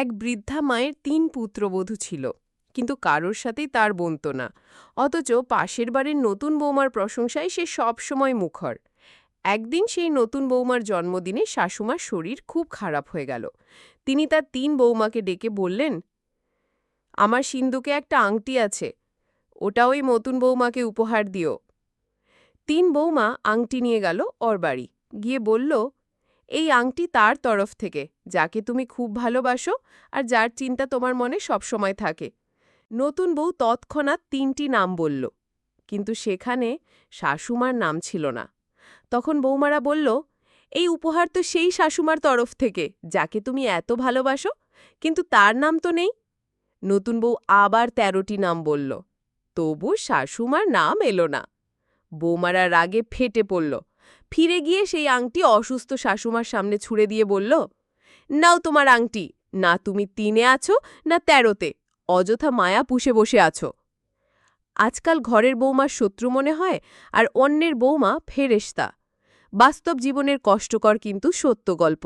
এক বৃদ্ধা মায়ের তিন পুত্রবধূ ছিল, কিন্তু কারোর সাথেই তার বনত না। অথচ পাশের বাড়ির নতুন বৌমার প্রশংসায় সে সবসময় মুখর। একদিন সেই নতুন বৌমার জন্মদিনে শাশুমার শরীর খুব খারাপ হয়ে গেল। তিনি তার তিন বৌমাকে ডেকে বললেন, আমার সিন্ধুকে একটা আংটি আছে, ওটা ওই নতুন বৌমাকে উপহার দিও। তিন বৌমা আংটি নিয়ে গেল ওর বাড়ি। গিয়ে বলল এই আংটি তার তরফ থেকে, যাকে তুমি খুব ভালোবাসো আর যার চিন্তা তোমার মনে সবসময় থাকে। নতুন বউ তৎক্ষণাৎ তিনটি নাম বলল, কিন্তু সেখানে শাশুমার নাম ছিল না। তখন বৌমারা বলল, এই উপহার তো সেই শাশুমার তরফ থেকে, যাকে তুমি এত ভালোবাসো, কিন্তু তার নাম তো নেই। নতুন বউ আবার তেরোটি নাম বলল, তবু শাশুমার নাম এলো না। বৌমারা রাগে ফেটে পড়ল ফিরে গিয়ে সেই আংটি অসুস্থ শাশুমার সামনে ছুড়ে দিয়ে বলল, নাও তোমার আংটি, না তুমি তিনে আছো, না তেরোতে, অযথা মায়া পুষে বসে আছো। আজকাল ঘরের বৌমার শত্রু মনে হয়, আর অন্যের বৌমা ফেরেস্তা বাস্তব জীবনের কষ্টকর কিন্তু সত্য গল্প।